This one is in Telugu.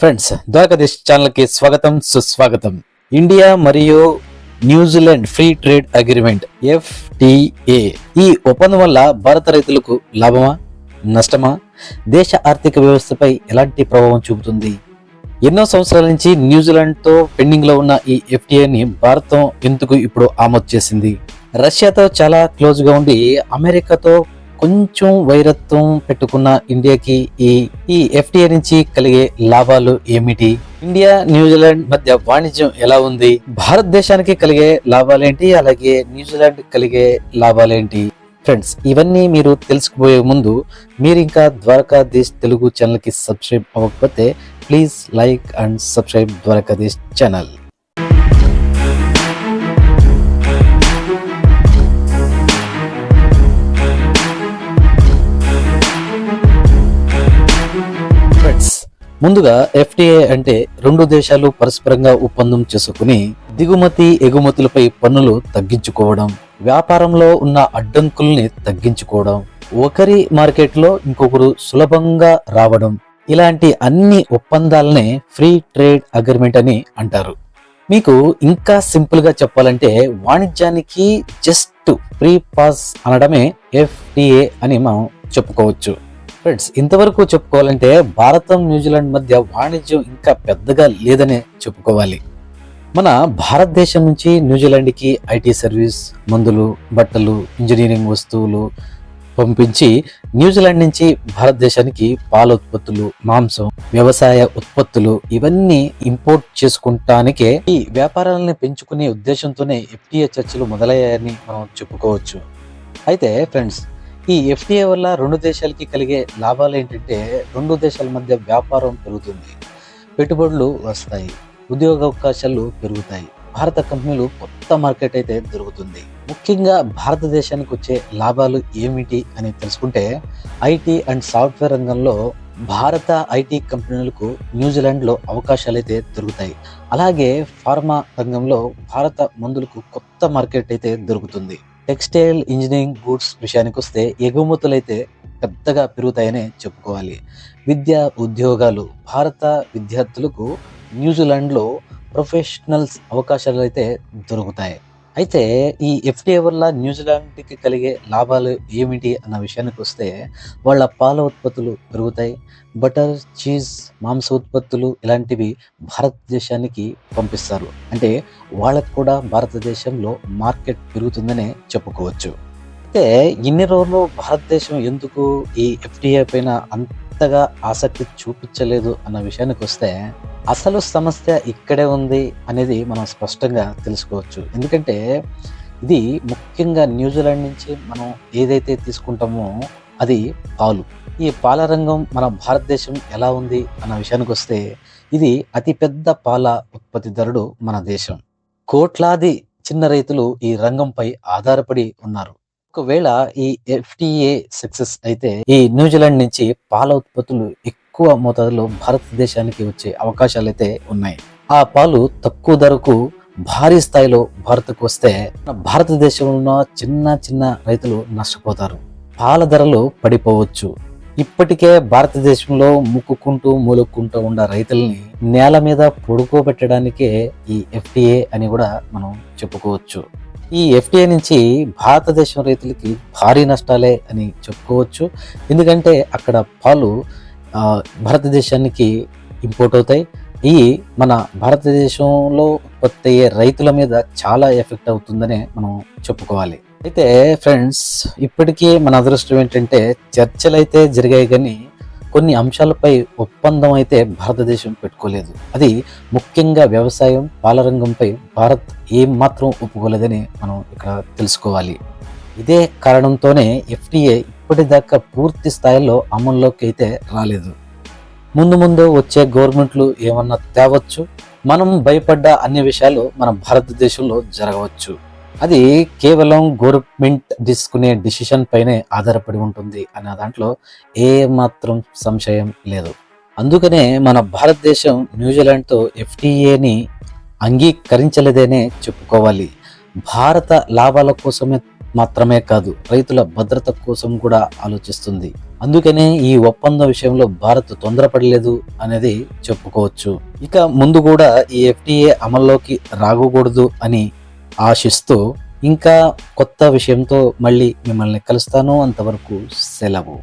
ఫ్రెండ్స్ ద్వారకాధీష్ ఛానల్కి స్వాగతం సుస్వాగతం. ఇండియా మరియు New Zealand free trade agreement FTA ఈ ఒప్పందం వల్ల భారత రైతులకు లాభమా నష్టమా? దేశ ఆర్థిక వ్యవస్థపై ఎలాంటి ప్రభావం చూపుతుంది? ఎన్నో సంవత్సరాల నుంచి న్యూజిలాండ్తో పెండింగ్లో పెండింగ్లో ఉన్న ఈ ఎఫ్టీఏని భారతం ఎందుకు ఇప్పుడు ఆమోదు చేసింది? రష్యాతో చాలా క్లోజ్గా ఉండి అమెరికాతో కొంచెం వైరత్వం పెట్టుకున్న ఇండియాకి ఈ ఈ ఎఫ్టిఏ నుంచి కలిగే లాభాలు ఏమిటి? ఇండియా న్యూజిలాండ్ మధ్య వాణిజ్యం ఎలా ఉంది? భారతదేశానికి కలిగే లాభాలేంటి? అలాగే న్యూజిలాండ్ కలిగే లాభాలేంటి? ఫ్రెండ్స్ ఇవన్నీ మీరు తెలుసుకుపోయే ముందు మీరు ఇంకా ద్వారకాధీష్ తెలుగు ఛానల్కి సబ్స్క్రైబ్ అవ్వకపోతే please like and subscribe Dwarkadhish channel. ముందుగా ఎఫ్టీఏ అంటే రెండు దేశాలు పరస్పరంగా ఒప్పందం చేసుకుని దిగుమతి ఎగుమతులపై పన్నులు తగ్గించుకోవడం వ్యాపారంలో ఉన్న అడ్డంకుల్ని తగ్గించుకోవడం ఒకరి మార్కెట్లో ఇంకొకరు సులభంగా రావడం ఇలాంటి అన్ని ఒప్పందాలనే ఫ్రీ ట్రేడ్ అగ్రిమెంట్ అని అంటారు. మీకు ఇంకా సింపుల్గా చెప్పాలంటే వాణిజ్యానికి జస్ట్ ప్రీ పాస్ అనడమే ఎఫ్టిఏ అని మనం చెప్పుకోవచ్చు. ఫ్రెండ్స్ ఇంతవరకు చెప్పుకోవాలంటే భారతం న్యూజిలాండ్ మధ్య వాణిజ్యం ఇంకా పెద్దగా లేదనే చెప్పుకోవాలి. మన భారతదేశం నుంచి న్యూజిలాండ్కి ఐటీ సర్వీస్ మందులు బట్టలు ఇంజనీరింగ్ వస్తువులు పంపించి న్యూజిలాండ్ నుంచి భారతదేశానికి పాల ఉత్పత్తులు మాంసం వ్యవసాయ ఉత్పత్తులు ఇవన్నీ ఇంపోర్ట్ చేసుకుంటానికే ఈ వ్యాపారాలను పెంచుకునే ఉద్దేశంతోనే ఎఫ్టీఏ చర్చలు మొదలయ్యాయని మనం చెప్పుకోవచ్చు. అయితే ఫ్రెండ్స్ ఈ ఎఫ్టీఏ వల్ల రెండు దేశాలకి కలిగే లాభాలు ఏంటంటే రెండు దేశాల మధ్య వ్యాపారం పెరుగుతుంది. పెట్టుబడులు వస్తాయి. ఉద్యోగ అవకాశాలు పెరుగుతాయి. భారత కంపెనీలు కొత్త మార్కెట్ అయితే దొరుకుతుంది. ముఖ్యంగా భారతదేశానికి వచ్చే లాభాలు ఏమిటి అని తెలుసుకుంటే ఐటీ అండ్ సాఫ్ట్వేర్ రంగంలో భారత ఐటీ కంపెనీలకు న్యూజిలాండ్లో అవకాశాలు అయితే దొరుకుతాయి. అలాగే ఫార్మా రంగంలో భారత మందులకు కొత్త మార్కెట్ అయితే దొరుకుతుంది. టెక్స్టైల్ ఇంజనీరింగ్ గూడ్స్ విషయానికి వస్తే ఎగుమతులు అయితే పెద్దగా పెరుగుతాయనే చెప్పుకోవాలి. విద్యా ఉద్యోగాలు భారత విద్యార్థులకు న్యూజిలాండ్లో ప్రొఫెషనల్స్ అవకాశాలు అయితే దొరుకుతాయి. అయితే ఈ ఎఫ్డిఏ వల్ల న్యూజిలాండ్కి కలిగే లాభాలు ఏమిటి అన్న విషయానికి వస్తే వాళ్ళ పాల ఉత్పత్తులు పెరుగుతాయి బటర్ చీజ్ మాంస ఉత్పత్తులు ఇలాంటివి భారతదేశానికి పంపిస్తారు. అంటే వాళ్ళకు కూడా భారతదేశంలో మార్కెట్ పెరుగుతుందనే చెప్పుకోవచ్చు. అయితే ఇన్ని రోజులు భారతదేశం ఎందుకు ఈ ఎఫ్డిఏ పైన అంతగా ఆసక్తి చూపించలేదు అన్న విషయానికి వస్తే అసలు సమస్య ఇక్కడే ఉంది అనేది మనం స్పష్టంగా తెలుసుకోవచ్చు. ఎందుకంటే ఇది ముఖ్యంగా న్యూజిలాండ్ నుంచి మనం ఏదైతే తీసుకుంటామో అది పాలు. ఈ పాల రంగం మన భారతదేశం ఎలా ఉంది అన్న విషయానికి వస్తే ఇది అతిపెద్ద పాల ఉత్పత్తిదారుడు మన దేశం. కోట్లాది చిన్న రైతులు ఈ రంగంపై ఆధారపడి ఉన్నారు. ఒకవేళ ఈ ఎఫ్టిఏ సక్సెస్ అయితే ఈ న్యూజిలాండ్ నుంచి పాల ఉత్పత్తులు ఎక్కువ మోతాదులో భారతదేశానికి వచ్చే అవకాశాలు అయితే ఉన్నాయి. ఆ పాలు తక్కువ ధరకు భారీ స్థాయిలో భారత్కు వస్తే భారతదేశంలో ఉన్న చిన్న చిన్న రైతులు నష్టపోతారు. పాల ధరలు పడిపోవచ్చు. ఇప్పటికే భారతదేశంలో ముక్కుకుంటూ మూలుక్కుంటూ ఉన్న రైతుల్ని నేల మీద పడుకోబెట్టడానికే ఈ ఎఫ్టీఏ అని కూడా మనం చెప్పుకోవచ్చు. ఈ ఎఫ్టీఏ నుంచి భారతదేశం రైతులకి భారీ నష్టాలే అని చెప్పుకోవచ్చు. ఎందుకంటే అక్కడ పాలు భారతదేశానికి ఇంపోర్ట్ అవుతాయి. ఈ మన భారతదేశంలో ఉత్పత్తి అయ్యే రైతుల మీద చాలా ఎఫెక్ట్ అవుతుందనే మనం చెప్పుకోవాలి. అయితే ఫ్రెండ్స్ ఇప్పటికీ మన అదృష్టం ఏంటంటే చర్చలు అయితే జరిగాయి కానీ కొన్ని అంశాలపై ఒప్పందం అయితే భారతదేశం పెట్టుకోలేదు. అది ముఖ్యంగా వ్యవసాయం పాలరంగంపై భారత్ ఏం మాత్రం ఒప్పుకోలేదని మనం ఇక్కడ తెలుసుకోవాలి. ఇదే కారణంతోనే ఎఫ్డిఏ ఇప్పటిదాకా పూర్తి స్థాయిలో అమల్లోకి అయితే రాలేదు. ముందు ముందు వచ్చే గవర్నమెంట్లు ఏమన్నా తేవచ్చు? మనం భయపడ్డ అన్ని విషయాలు మన భారతదేశంలో జరగవచ్చు. అది కేవలం గవర్నమెంట్ తీసుకునే డిసిషన్ పైనే ఆధారపడి ఉంటుంది అనే దాంట్లో ఏ మాత్రం సంశయం లేదు. అందుకనే మన భారతదేశం న్యూజిలాండ్తో ఎఫ్టీఏని అంగీకరించలేదనే చెప్పుకోవాలి. భారత లాభాల కోసమే మాత్రమే కాదు రైతుల భద్రత కోసం కూడా ఆలోచిస్తుంది. అందుకనే ఈ ఒప్పందం విషయంలో భారత్ తొందరపడలేదు అనేది చెప్పుకోవచ్చు. ఇక ముందు కూడా ఈ ఎఫ్టీఏ అమల్లోకి రాకూడదు అని ఆశిస్తూ ఇంకా కొత్త విషయంతో మళ్ళీ మిమ్మల్ని కలుస్తాను. అంతవరకు సెలవు.